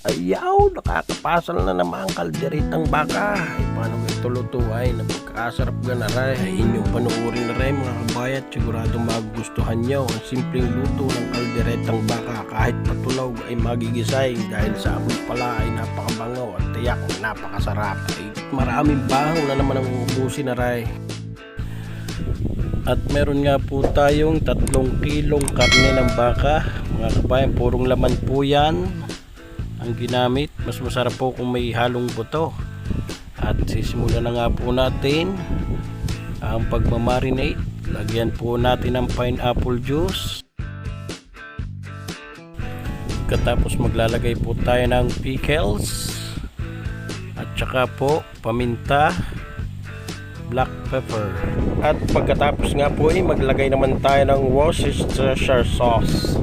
Ayaw, nakakapasal na naman ang kalderitang baka. Ay, paano ito lutuay? Napagkasarap ka na rin. Ay, inyong panuorin na rin mga kabayat. Sigurado magugustuhan nyo ang simpleng luto ng kalderetang baka. Kahit patulog ay magigisay dahil sa amoy pala ay napakabangaw at tiyak na napakasarap. Ay, maraming bahang na naman ang uubusin na rin. At meron nga po tayong tatlong kilong karne ng baka. Mga kabayan, purong laman po yan ang ginamit. Mas masarap po kung may halong buto. At sisimulan na nga po natin ang pagmamarinate. Lagyan po natin ng pineapple juice. Katapos maglalagay po tayo ng pickles. At saka po paminta, black pepper. At pagkatapos nga po ay maglagay naman tayo ng Worcestershire sauce.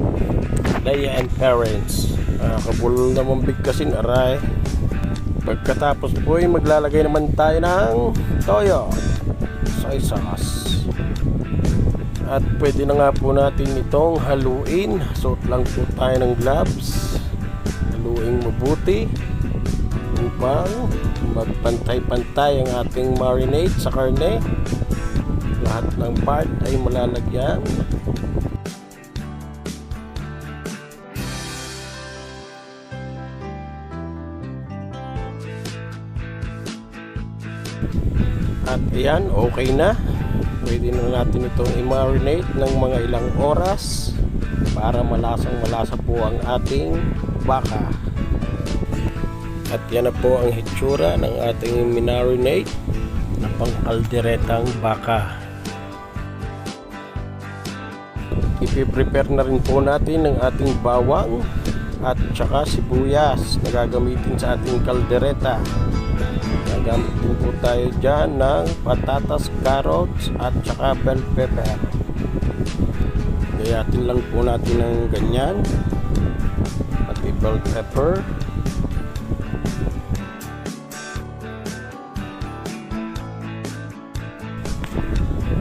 Leia and parents. Ah, kabul naman bigkasin aray. Pagkatapos po ay maglalagay naman tayo ng toyo. Soy sauce. At pwede na nga po natin itong haluin. Suot lang po tayo ng gloves. Haluin mabuti upang magpantay-pantay ang ating marinade sa karne. Lahat ng part ay malalagyan. At ayan, okay na. Pwede na natin itong i-marinate ng mga ilang oras para malasang malasa po ang ating baka. At yan na po ang hitsura ng ating minarinate na pangkalderetang baka. Ipiprepare na rin po natin ang ating bawang at saka sibuyas na gagamitin sa ating kaldereta. Din po tayo dyan ng patatas, carrots at saka bell pepper. Gayatin lang po natin ng ganyan. Pati bell pepper.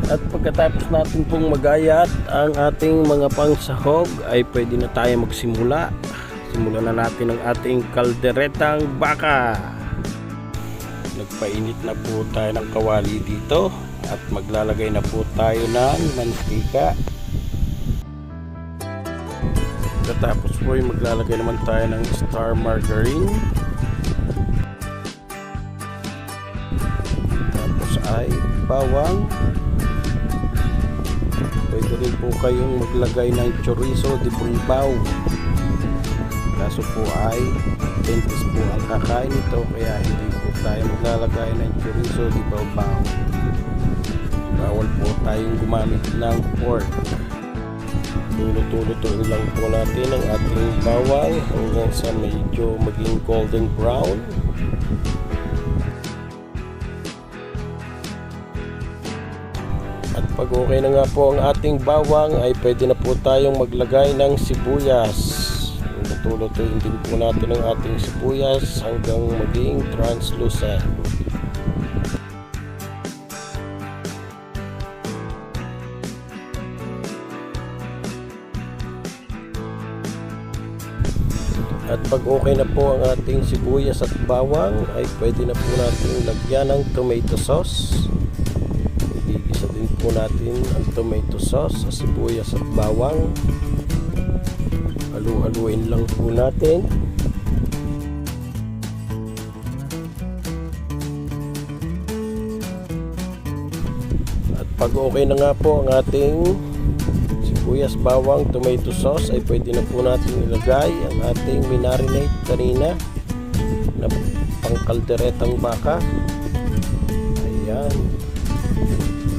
At pagkatapos natin pong magayat ang ating mga pangsahog ay pwede na tayo magsimula. Simulan na natin ang ating kalderetang baka. Nagpainit na po tayo ng kawali dito at maglalagay na po tayo ng mantika. Pagkatapos po ay maglalagay naman tayo ng star margarine. Tapos ay bawang. Pwede rin po kayong maglagay ng chorizo de bulbaw. Kaso po ay dentist po ang kakain nito kaya hindi po tayo maglalagay ng chorizo de bulbaw. Bawal po tayong gumamit ng pork. Luluto-lutuin lang po natin ang ating bawang hanggang sa medyo maging golden brown. At pag okay na nga po ang ating bawang ay pwede na po tayong maglagay ng sibuyas. Luto-lutuin din po natin ang ating sibuyas hanggang maging translucent. At pag okay na po ang ating sibuyas at bawang ay pwede na po natin lagyan ng tomato sauce. Igigisa din po natin ang tomato sauce sa sibuyas at bawang. Halu-haluin lang po natin. At pag okay na nga po ang ating sibuyas, bawang, tomato sauce ay pwede na po natin ilagay ang ating minarinate kanina na pangkalderetang baka. Ayan.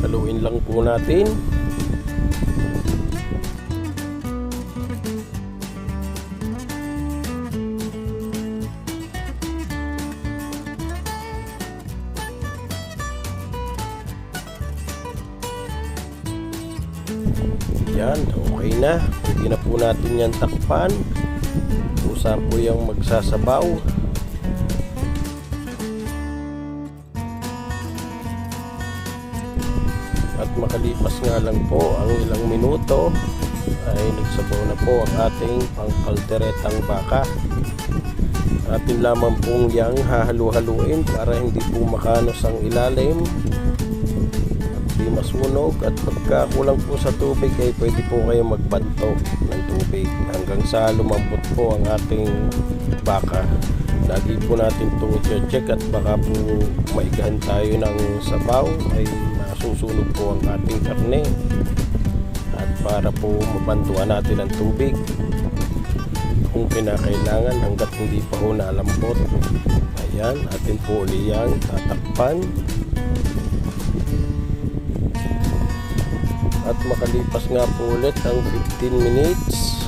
Haluin lang po natin. Yan, okay na. Pwede na po natin yan takpan. Usa po yung magsasabaw. At makalipas nga lang po ang ilang minuto ay nagsabaw na po ang ating pangkalderetang baka. Atin lamang pong yang hahalu-haluin para hindi po makanos ang ilalim masunog at pagka kulang po sa tubig ay pwede po kayo magbanto ng tubig. Hanggang sa lumambot po ang ating baka. Lagi po natin itong check at baka po maigahan tayo ng sabaw. Ay masusunog po ang ating karne. At para po mabantuan natin ang tubig kung kinakailangan hanggat hindi pa ho nalambot. Ayan atin po uli yang tatakpan at makalipas nga po ulit ang 15 minutes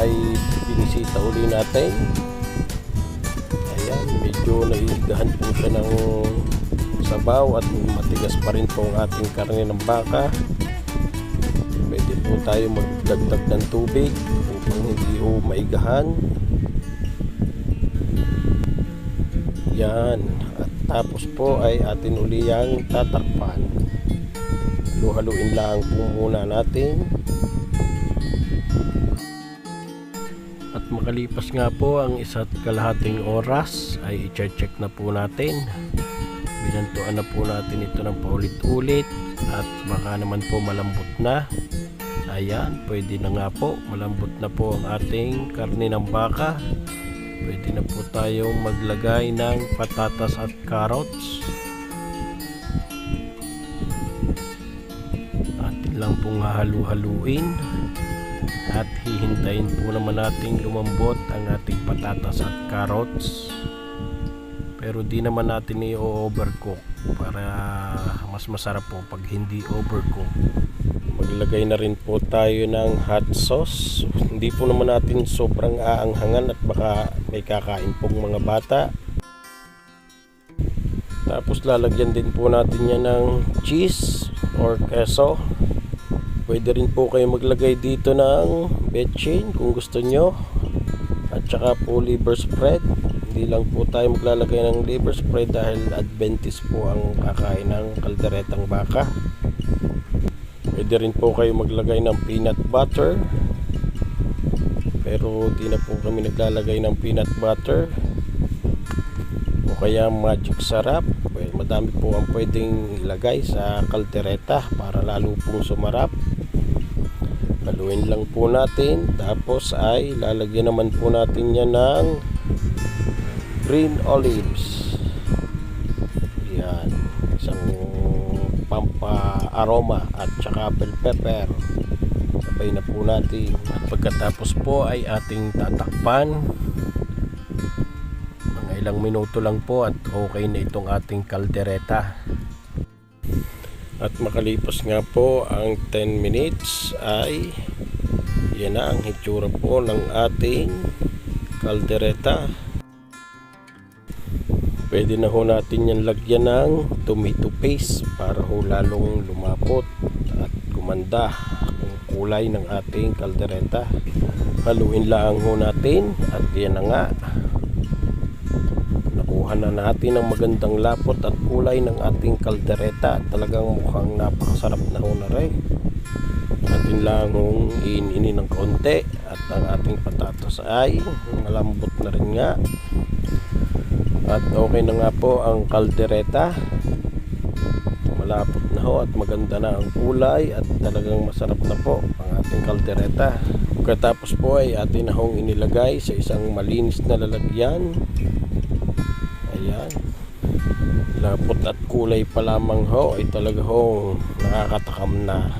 ay binisita uli natin. Ayan medyo naigahan po siya ng sabaw at matigas pa rin po ang ating karne ng baka. Pwede po tayo magdagdag ng tubig upang hindi ho maigahan. Yan at tapos po ay atin uli yang tatakpan haluin lang po muna natin. At makalipas nga po ang isa't kalahating oras ay i-check na po natin. Binantuan na po natin ito ng paulit-ulit at baka naman po malambot na. Ayan pwede na nga po. Malambot na po ang ating karne ng baka. Pwede na po tayong maglagay ng patatas at carrots lang pong hahalu-haluin. At hihintayin po naman nating lumambot ang ating patatas at carrots. Pero di naman natin i-overcook para mas masarap po pag hindi overcook. Maglagay na rin po tayo ng hot sauce. Hindi po naman natin sobrang aanghangan at baka may kakain pong mga bata. Tapos lalagyan din po natin yan ng cheese or keso pwede rin po kayo maglagay dito ng betchin kung gusto nyo. At saka po liver spread. Hindi lang po tayo maglalagay ng liver spread dahil adventist po ang kakain ng kalderetang baka. Pwede rin po kayo maglagay ng peanut butter. Pero di na po kami naglalagay ng peanut butter. O kaya magic sarap. Madami po ang pwedeng ilagay sa kaldereta para lalo pong sumarap haluin lang po natin. Tapos ay lalagyan naman po natin yan ng green olives. Yan. Isang pampa aroma at saka bell pepper. Sabay na po natin. At pagkatapos po ay ating tatakpan. Mga ilang minuto lang po at okay na itong ating kaldereta at makalipas nga po ang 10 minutes ay yan na ang hitsura po ng ating kaldereta. Pwede na ho natin yan lagyan ng tomato paste para ho lalong lumapot at gumanda ang kulay ng ating kaldereta. Haluin lang ho natin at yan na nga nakuha na natin ang magandang lapot at kulay ng ating kaldereta. Talagang mukhang napakasarap na ho na rin. Natin lang hong iinini ng konti at ang ating patatas ay malambot na rin nga. At okay na nga po ang kaldereta. Malapot na ho at maganda na ang kulay at talagang masarap na po ang ating kaldereta. Pagkatapos po ay atin na hong inilagay sa isang malinis na lalagyan ayan. Lapot at kulay pa lamang ho. Ay talaga ho nakakatakam na.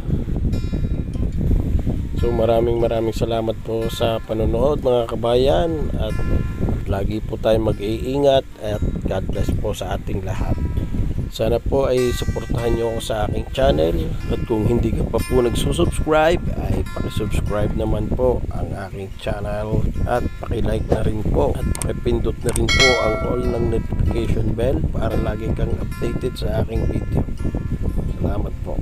So maraming maraming salamat po sa panonood mga kabayan. At lagi po tayo mag-iingat at God bless po sa ating lahat sana po ay suportahan nyo ako sa aking channel. At kung hindi ka pa po nagsusubscribe ay pakisubscribe naman po ang aking channel. At pakilike na rin po. At pakipindot na rin po ang all ng notification bell para lagi kang updated sa aking video. Salamat po